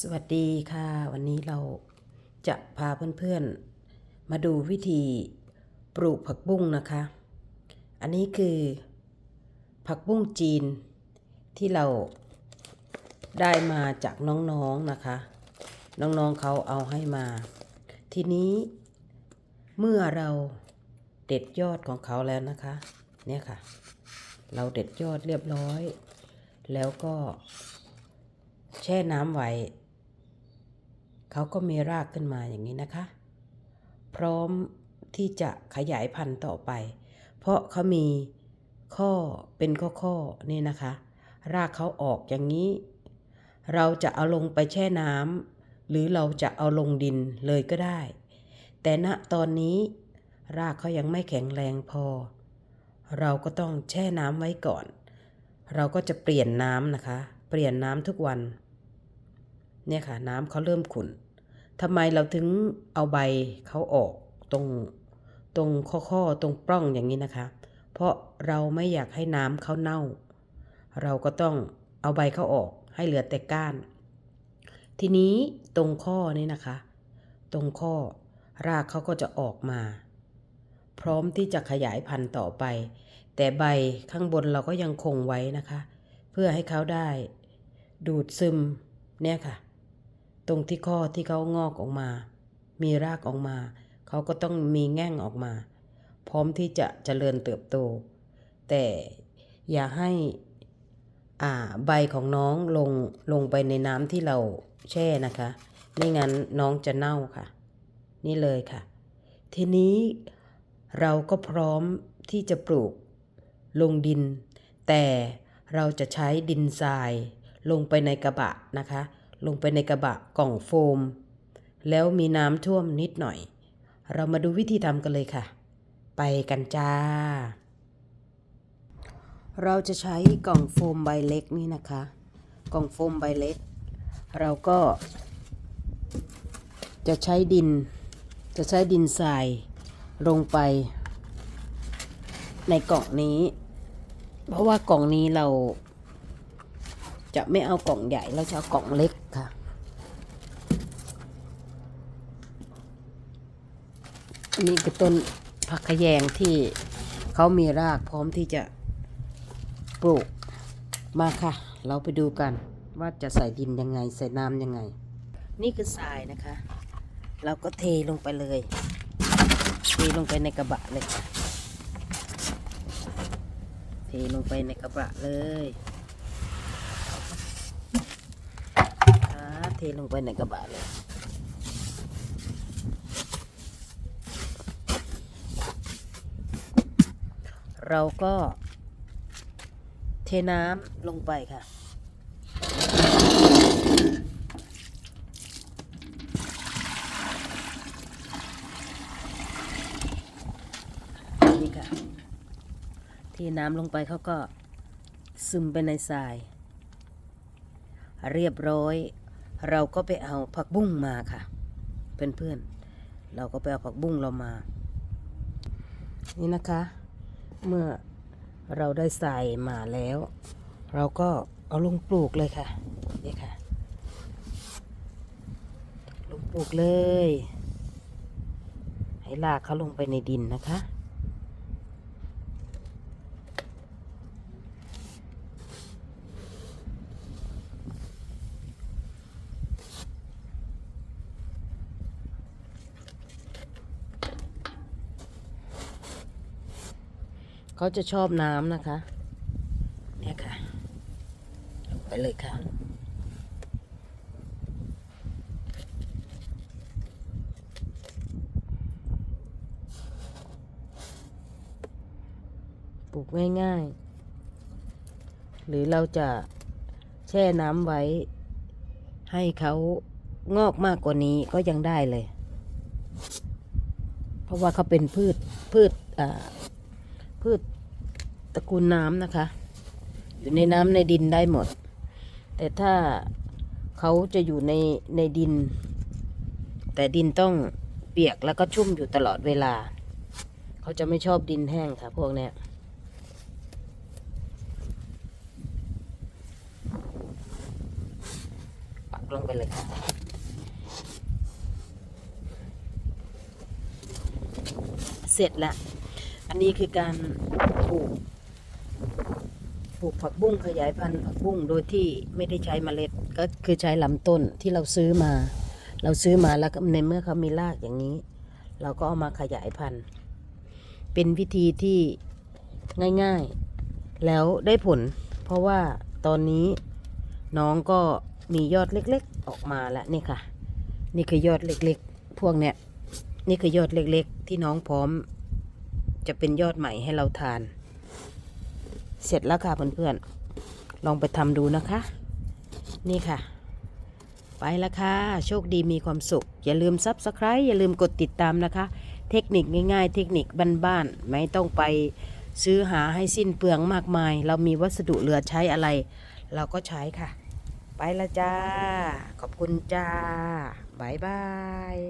สวัสดีค่ะ วันนี้เราจะพาเพื่อนๆ มาดูวิธีปลูกผักบุ้งนะคะ อันนี้คือผักบุ้งจีนที่เราได้มาจากน้องๆนะคะ น้องๆเขาเอาให้มา ทีนี้เมื่อเราเด็ดยอดของเขาแล้วนะคะ เนี่ยค่ะ เราเด็ดยอดเรียบร้อย แล้วก็แช่น้ำไว้ เขาก็มีรากขึ้นมาอย่างนี้นะคะ พร้อมที่จะขยายพันธุ์ต่อไป เพราะเขามีข้อเป็นข้อข้อๆนี่นะคะ รากเขาออกอย่างนี้ เราจะเอาลงไปแช่น้ำหรือเราจะเอาลงดินเลยก็ได้ แต่ณตอนนี้ รากเขายังไม่แข็งแรงพอ เราก็ต้องแช่น้ำไว้ก่อน เราก็จะเปลี่ยนน้ำนะคะ เปลี่ยนน้ำทุกวัน เนี่ยค่ะน้ำเขาเริ่มขุ่นทำไมเราถึงเอาใบเขาออกตรงตรงข้อๆตรงปล้องอย่างนี้นะคะ เพราะเราไม่อยากให้น้ำเขาเน่า เราก็ต้องเอาใบเขาออกให้เหลือแต่ก้าน ทีนี้ตรงข้อนี้นะคะ ตรงข้อรากเขาก็จะออกมา พร้อมที่จะขยายพันธุ์ต่อไป แต่ใบข้างบนเราก็ยังคงไว้นะคะ เพื่อให้เขาได้ ดูดซึมเนี่ยค่ะ รงที่ข้อที่เขางอกออกมา มีรากออกมา เขาก็ต้องมีแง่งออกมา พร้อมที่จะเจริญเติบโต แต่อย่าให้อ่าใบของน้องลงลงไปในน้ำที่เราแช่นะคะไม่งั้นน้องจะเน่าค่ะ นี่เลยค่ะ ทีนี้เราก็พร้อมที่จะปลูกลงดิน แต่เราจะใช้ดินทรายลงไปในกระบะนะคะ ลงไปในกระบะกล่องโฟม แล้วมีน้ำท่วมนิดหน่อย เรามาดูวิธีทำกันเลยค่ะ ไปกันจ้า เราจะใช้กล่องโฟมใบเล็กนี่นะคะ กล่องโฟมใบเล็ก เราก็ จะใช้ดิน จะใช้ดินทรายลงไป ในกล่องนี้ เพราะว่ากล่องนี้เรา จะไม่เอากล่องใหญ่เราจะเอากล่องเล็กค่ะ นี่คือต้นผักขยงที่เขามีรากพร้อมที่จะปลูกมาค่ะ เราไปดูกันว่าจะใส่ดินยังไง ใส่น้ำยังไง นี่คือทรายนะคะ เราก็เทลงไปเลย เทลงไปในกระบะเลยค่ะ เทลงไปในกระบะเลยค่ะเทลงไปในกระบะเลยเราก็เทน้ำลงไปค่ะ นี่ค่ะ เทน้ำลงไปเขาก็ซึมไปในทราย เรียบร้อย เราก็ไปเอาผักบุ้งมาค่ะ เพื่อนๆ เราก็ไปเอาผักบุ้งเรามา นี่นะคะ เมื่อเราได้ใส่มาแล้ว เราก็เอาลงปลูกเลยค่ะ นี่ค่ะ ลงปลูกเลย ให้ลากเขาลงไปในดินนะคะ เขาจะชอบน้ำนะคะ เนี่ยค่ะลงไปเลยค่ะ ปลูกง่ายๆ หรือเราจะแช่น้ำไว้ ให้เขางอกมากกว่านี้ก็ยังได้เลย เพราะว่าเขาเป็นพืชพืชอ่าพืช ตระกูลน้ำนะคะ อยู่ในน้ำในดินได้หมด แต่ถ้าเขาจะอยู่ในในดิน แต่ดินต้องเปียกแล้วก็ชุ่มอยู่ตลอดเวลา เขาจะไม่ชอบดินแห้งค่ะพวกเนี้ยปักลงไปเลยค่ะเสร็จแล้วอันนี้คือการปลูก ลูกผักบุ้งขยายพันธุ์ผักบุ้งโดยที่ไม่ได้ใช้เมล็ด ก็คือใช้ลำต้นที่เราซื้อมา เราซื้อมาแล้วในเมื่อเขามีรากอย่างนี้ เราก็เอามาขยายพันธุ์ เป็นวิธีที่ง่ายๆ แล้วได้ผล เพราะว่าตอนนี้น้องก็มียอดเล็กๆ ออกมาแล้วนี่ค่ะ นี่คือยอดเล็กๆ พวกเนี้ยนี่คือยอดเล็กๆ ที่น้องพร้อม จะเป็นยอดใหม่ให้เราทาน เสร็จแล้วค่ะเพื่อนๆ ลองไปทำดูนะคะ นี่ค่ะ ไปแล้วค่ะ โชคดีมีความสุข อย่าลืมซับสไคร b e อย่าลืมกดติดตามนะคะ เทคนิคง่ายๆ เทคนิคบ้านๆ ไม่ต้องไปซื้อหาให้สิ้นเปลืองมากมาย เรามีวัสดุเหลือใช้อะไร เราก็ใช้ค่ะ ไปละจ้า ขอบคุณจ้าบายบาย